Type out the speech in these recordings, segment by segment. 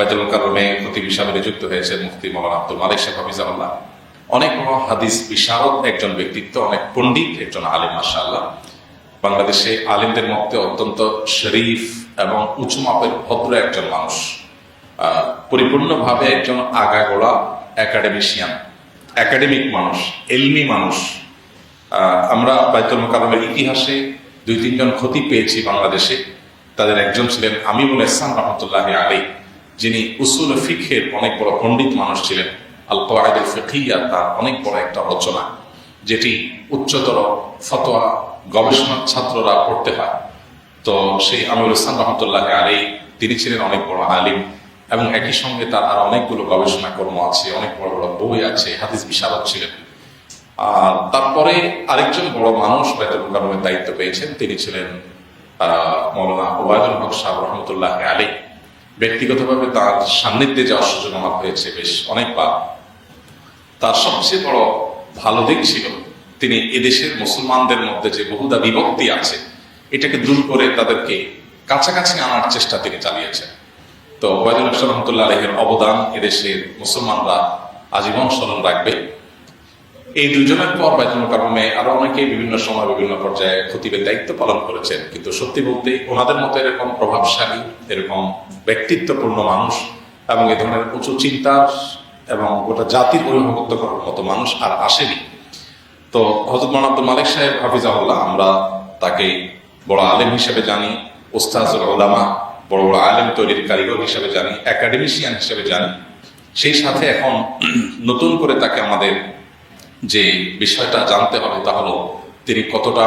বাইতুল কারমে খতিব হিসাবে নিযুক্ত হয়েছে মুফতি মৌলানা আব্দুল মালিক শেখ হাফিজাহুল্লাহ অনেক হাদিস বিশারদ একজন ব্যক্তিত্ব, অনেক পণ্ডিত একজন আলিম, মাশাআল্লাহ। বাংলাদেশে আলিমদের মধ্যে অত্যন্ত শরীফ এবং উঁচু মাপের ভদ্র একজন মানুষ। পরিপূর্ণভাবে একজন আগাগোড়া একাডেমিশিয়ান একাডেমিক মানুষ, এলমি মানুষ। আমরা বাইতুল মোকারমের ইতিহাসে দুই তিনজন ক্ষতি পেয়েছি বাংলাদেশে। তাদের একজন ছিলেন আমিমুল ইসলাম রহমতুল্লাহ আলী যিনি উসুল ফিখের অনেক বড় পণ্ডিত মানুষ ছিলেন আল কওয়াইদুল ফিকহিয়া তার অনেক বড় একটা রচনা, যেটি উচ্চতর ফতোয়া গবেষণার ছাত্ররা পড়তে হয়। তো সেই আমিরুল ইসলাম রহমতুল্লাহ আলী তিনি ছিলেন অনেক বড় আলিম এবং একই সঙ্গে তার আর অনেকগুলো গবেষণা কর্ম আছে, অনেক বড় বড় বই আছে, হাদিস বিশারদ ছিলেন। আর তারপরে আরেকজন বড় মানুষ বেতন কারণের দায়িত্ব পেয়েছেন, তিনি ছিলেন মৌলানা ওবায়দুল হক সাহেব রহমতুল্লাহ আলী ব্যক্তিগতভাবে তার সান্নিধ্যে যাওয়ার সুযোগ আমার হয়েছে বেশ অনেকবার। তার সবচেয়ে বড় ভালো দিক ছিল তিনি এদেশের মুসলমানদের মধ্যে যে বহুদা বিভক্তি আছে, এটাকে দূর করে তাদেরকে কাছাকাছি আনার চেষ্টা তিনি চালিয়েছেন। তো সাহেব রহমতুল্লাহ আলহের অবদান এদেশের মুসলমানরা আজীবন স্মরণ রাখবে। এই দুজনের পর বাইতুল কারণে আরও অনেকে বিভিন্ন সময় বিভিন্ন পর্যায়ে খতিবের দায়িত্ব পালন করেছেন। কিন্তু সত্যি বলতে ওনাদের মতো এরকম প্রভাবশালী, এরকম ব্যক্তিত্বপূর্ণ মানুষ এবং এ ধরনের উঁচু চিন্তার এবং গোটা জাতির অভিভাবকত্ব করার মতো মানুষ আর আসেনি। তো হজরত মান আব্দুল মালিক সাহেব, হাফিজাহুল্লাহ, আমরা তাকে বড় আলেম হিসেবে জানি ওস্তাজুল ওলামা বড় বড় আলেম তৈরির কারিগর হিসেবে জানি, একাডেমিশিয়ান হিসেবে জানি। সেই সাথে এখন নতুন করে তাকে আমাদের যে বিষয়টা জানতে হবে তা হলো, তিনি কতটা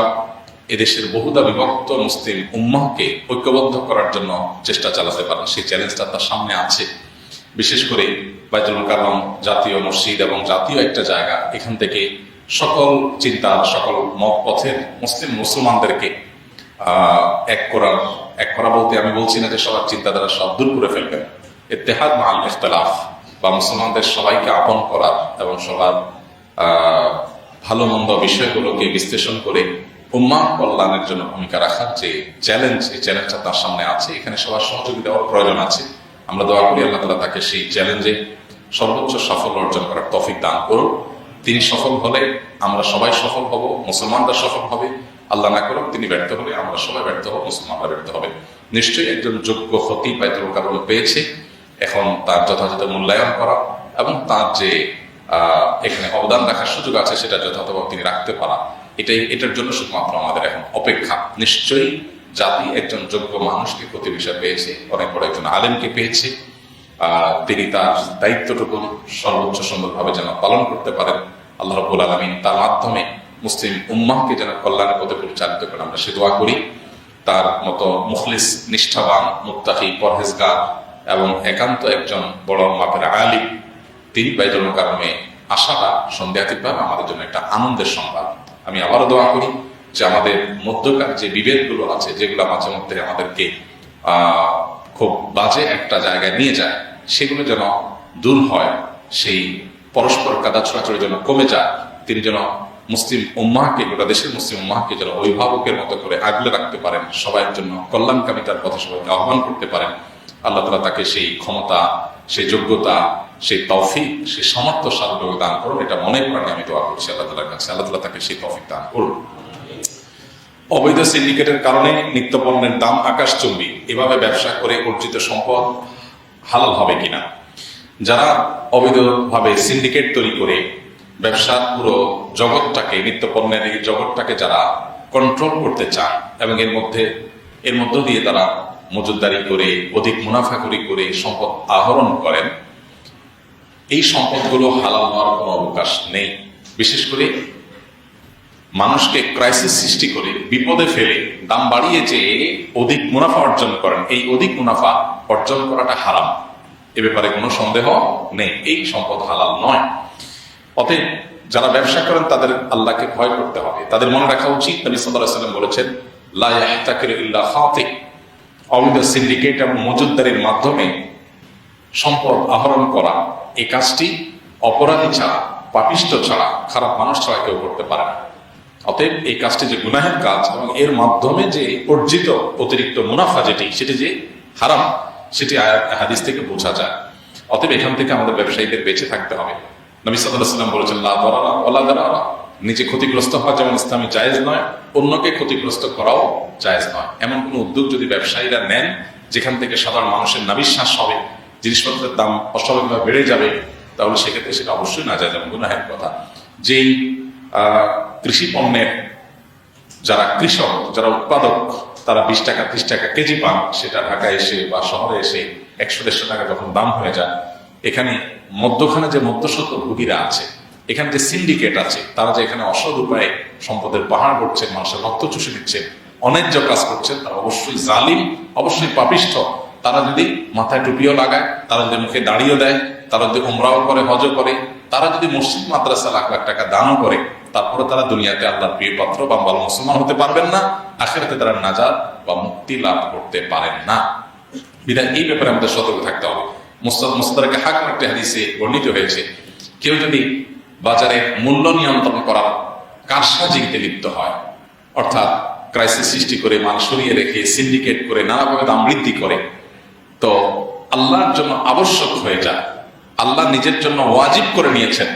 এদেশের বহুদা বিভক্ত মুসলিম উম্মাহকে ঐক্যবদ্ধ করার জন্য চেষ্টা চালাতে পারেন। সেই চ্যালেঞ্জটা তার সামনে আছে। বিশেষ করে বাইতুল কালাম জাতীয় মসজিদ এবং জাতীয় একটা জায়গা, এখান থেকে সকল চিন্তা, সকল মত পথের মুসলিম মুসলমানদেরকে এক করার, এক করা বলতে আমি বলছি না যে সবার চিন্তাধারা সব দূর করে ফেলবেন। ইত্তেহাদ মাল ইখতলাফ, বা মুসলমানদের সবাইকে আপন করার এবং সবার ভালো মন্দ বিষয়গুলোকে বিশ্লেষণ করে উম্মা কল্যাণের জন্য ভূমিকা রাখার যে চ্যালেঞ্জ এই চ্যালেঞ্জটা তার সামনে আছে। এখানে সবার সহযোগিতা দেওয়ার প্রয়োজন আছে। আমরা দোয়া করি আল্লাহ তালা তাকে সেই চ্যালেঞ্জে সর্বোচ্চ সাফল্য অর্জন করার তফিক দান করুন তিনি সফল হলে আমরা সবাই সফল হব, মুসলমানরা সফল হবে। আল্লাহ না করুক, তিনি ব্যর্থ হলে আমরা সবাই ব্যর্থ হব, মুসলমানরা ব্যর্থ হবে। নিশ্চয়ই একজন যোগ্য ক্ষতি বাইতুল কারণ পেয়েছে। এখন তার যথাযথ মূল্যায়ন করা এবং তার যে এখানে অবদান রাখার সুযোগ আছে, সেটা যথাযথভাবে তিনি রাখতে পারা। এটাই, এটার জন্য শুধুমাত্র আমাদের এখন অপেক্ষা। নিশ্চয়ই জাতি একজন যোগ্য মানুষকে বিষয় পেয়েছে, অনেক বড় একজন আলেমকে পেয়েছে। তিনি তার দায়িত্বটুকু সর্বোচ্চ সুন্দরভাবে যেন পালন করতে পারেন। আল্লাহ রবুল আলমিন তার মাধ্যমে মুসলিম উম্মাহকে যেন কল্যাণের পথে পরিচালিত করে আমরা সে দোয়া করি, তার মতো মুখলিস, নিষ্ঠাবান, মুত্তাকি, পরহেজগার এবং একান্ত একজন বড় মাপের আলিম তিনি বাইতুল কারণে আসাটা সন্দেহাতীতভাবে আমাদের জন্য একটা আনন্দের সংবাদ। আমি আবারও দোয়া করি যে আমাদের মধ্যকার যে বিভেদগুলো আছে, যেগুলো মাঝে মধ্যে আমাদেরকে খুব বাজে একটা জায়গায় নিয়ে যায়, সেগুলো যেন দূর হয়, সেই পরস্পর কাদা ছোড়াছড়ি যেন কমে যায়, তিনি যেন মুসলিম উম্মাহকে, গোটা দেশের মুসলিম উম্মাহকে যেন অভিভাবকের মতো করে আগলে রাখতে পারেন সবার জন্য কল্যাণকামিতার পথে সবাইকে আহ্বান করতে পারেন। আল্লাহ তালা তাকে সেই ক্ষমতা, সেই যোগ্যতা সেই তৌফিক, সেই সমর্থ সাধুযোগ দান করুন। এটা মনে প্রাণে আমি দোয়া করছি আল্লাহ তালার কাছে। আল্লাহ তালা তাকে সেই তৌফিক দান করুন। অবৈধ সিন্ডিকেটের কারণে নিত্যপণ্যের দাম আকাশচুম্বী। এভাবে ব্যবসা করে অর্জিত সম্পদ হালাল হবে কিনা? যারা অবৈধভাবে সিন্ডিকেট তৈরি করে ব্যবসার পুরো জগৎটাকে, নিত্যপণ্যের এই জগৎটাকে যারা কন্ট্রোল করতে চান এবং এর মধ্যে, এর মধ্য দিয়ে তারা মজুদদারি করে, অধিক মুনাফাকরি করে সম্পদ আহরণ করেন এই সম্পদগুলো হালাল হওয়ার কোনো অবকাশ নেই। বিশেষ করে মানুষকে ক্রাইসিস সৃষ্টি করে, বিপদে ফেলে, দাম বাড়িয়ে যে অধিক মুনাফা অর্জন করেন। এই অধিক মুনাফা অর্জন করাটা হারাম। এ ব্যাপারে কোনো সন্দেহ নেই। এই সম্পদ হালাল নয়। অতএব যারা ব্যবসা করেন, তাদের আল্লাহকে ভয় করতে হবে। তাদের মনে রাখা উচিত, নবী সাল্লাল্লাহু সাল্লাম বলেছেন সিন্ডিকেট এবং মজুদদারির মাধ্যমে সম্পদ আহরণ করা এই কাজটি অপরাধী ছাড়া, পাপিষ্ট ছাড়া, খারাপ মানুষ ছাড়া কেউ করতে পারে না। অতএব এই কাজটি যে গুনাহের কাজ এবং এর মাধ্যমে যে অর্জিত অতিরিক্ত মুনাফা যেটি, সেটি যে হারাম, সেটি হাদিস থেকে বোঝা যায়। অতএব এখান থেকে আমাদের ব্যবসায়ীদের বেঁচে থাকতে হবে। নবী সাল্লাহ সাল্লাম বলেছেন ওলা নিজে ক্ষতিগ্রস্ত হওয়া যেমন ইসলামী জায়েজ নয়, অন্যকে ক্ষতিগ্রস্ত করাও জায়েজ নয়। এমন কোন উদ্যোগ যদি ব্যবসায়ীরা নেন, যেখান থেকে সাধারণ মানুষের নাবিশ্বাস হবে জিনিসপত্রের দাম অস্বাভাবিকভাবে বেড়ে যাবে, তাহলে সেক্ষেত্রে সেটা অবশ্যই না যায় যেমন কথা। যেই কৃষি পণ্যের যারা কৃষক, যারা উৎপাদক, তারা বিশ টাকা, ত্রিশ টাকা কেজি পান, সেটা ঢাকায় এসে বা শহরে এসে একশো, দেড়শো টাকা যখন দাম হয়ে যায়, এখানে মধ্যখানে যে মধ্যস্বত্ব ভুগীরা আছে, এখানে যে সিন্ডিকেট আছে, তারা যে এখানে অসৎ উপায়ে সম্পদের পাহাড় করছেন মানুষের রক্ত চুষে দিচ্ছেন অন্যায্য কাজ করছেন, তারা অবশ্যই জালিম, অবশ্যই পাপিষ্ঠ তারা যদি মাথায় টুপিও লাগায়, তারা যদি মুখে দাঁড়িয়ে দেয়, তারা যদি উমরাও করে হজ করে, তারা যদি মসজিদ, মাদ্রাসা লাখ লাখ টাকা দানও করে, তারপরে তারা দুনিয়াতে আল্লাহর প্রিয় পাত্র বা মুসলমান হতে পারবেন না, আখেরাতে তারা নাজাত বা মুক্তি লাভ করতে পারেন না। বিধায় এই ব্যাপারে আমাদের সতর্ক থাকতে হবে। মুস্তাদ মুস্তাদারকে হাক একটি হাদিসে বর্ণিত হয়েছে, কেউ যদি বাজারে মূল্য নিয়ন্ত্রণ করার কারসাজিতে লিপ্ত হয়, অর্থাৎ ক্রাইসিস সৃষ্টি করে মাল সরিয়ে রেখে সিন্ডিকেট করে নানাভাবে দাম বৃদ্ধি করে তো আল্লাহর জন্য আবশ্যক হয়ে যায় আল্লাহ নিজের জন্য ওয়াজিব করে নিয়েছেন।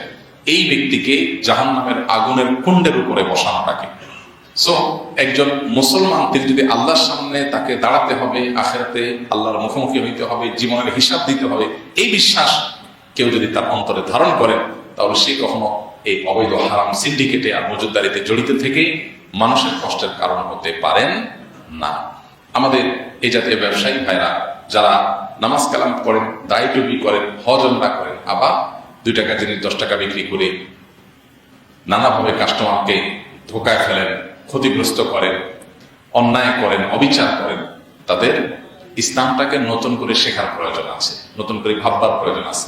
এই ব্যক্তিকে জাহান নামের আগুনের কুণ্ডের উপরে বসানোটাকে সো একজন মুসলমান, তিনি যদি আল্লাহর সামনে তাকে দাঁড়াতে হবে, আখেরাতে আল্লাহর মুখোমুখি হইতে হবে, জীবনের হিসাব দিতে হবে, এই বিশ্বাস কেউ যদি তার অন্তরে ধারণ করেন তাহলে সে কখনো এই অবৈধ হারাম সিন্ডিকেটে আর মজুদারিতে জড়িত থেকে মানুষের কষ্টের কারণ হতে পারেন না। আমাদের এই জাতীয় ব্যবসায়ী ভাইরা যারা নামাজ কালাম করেন দায় টুপি করেন হজ না করেন, আবার দুই টাকা জিনিস, দশ টাকা বিক্রি করে নানাভাবে কাস্টমারকে ধোকায় ফেলেন, ক্ষতিগ্রস্ত করেন, অন্যায় করেন, অবিচার করেন, তাদের ইসলামটাকে নতুন করে শেখার প্রয়োজন আছে, নতুন করে ভাববার প্রয়োজন আছে।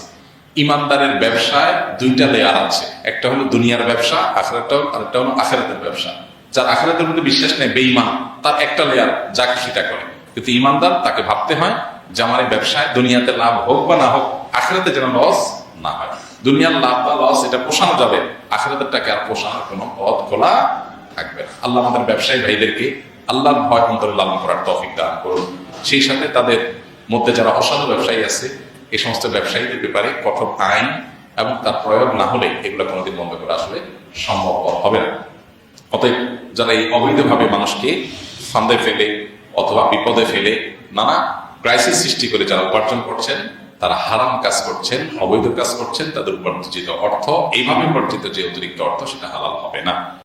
ইমানদারের ব্যবসায় দুইটা লেয়ার আছে, একটা হলো দুনিয়ার ব্যবসা আখেরাটা আরেকটা হলো আখেরাতের ব্যবসা। যার আখেরাতের মধ্যে বিশ্বাস নেই, বেঈমান, তার একটা লেয়ার যা সেটা করে। কিন্তু ইমানদার, তাকে ভাবতে হয় যে আমার এই ব্যবসায় দুনিয়াতে লাভ হোক বা না হোক, আখেরাতে যেন লস না হয়। দুনিয়ার লাভ বা লস এটা পোষানো যাবে, আখেরাতেরটাকে আর পোষানোর কোনো পথ খোলা থাকবে না। আল্লাহ আমাদের ব্যবসায়ী ভাইদেরকে আল্লাহর ভয় অন্তরে লালন করার তফিক দান করুন। সেই সাথে তাদের মধ্যে যারা অসাধু ব্যবসায়ী আছে এই সমস্ত ব্যবসায়ীদের ব্যাপারে কঠোর আইন এবং তার প্রয়োগ না হলে এগুলো কোনোদিন বন্ধ করা আসলে সম্ভবপর হবে না। অতএব যারা এই অবৈধভাবে মানুষকে ফান্দে ফেলে অথবা বিপদে ফেলে নানা ক্রাইসিস সৃষ্টি করে যারা উপার্জন করছেন, তারা হারাম কাজ করছেন, অবৈধ কাজ করছেন, তাদের উপার্জিত অর্থ, এইভাবে উপার্জিত যে অতিরিক্ত অর্থ, সেটা হালাল হবে না।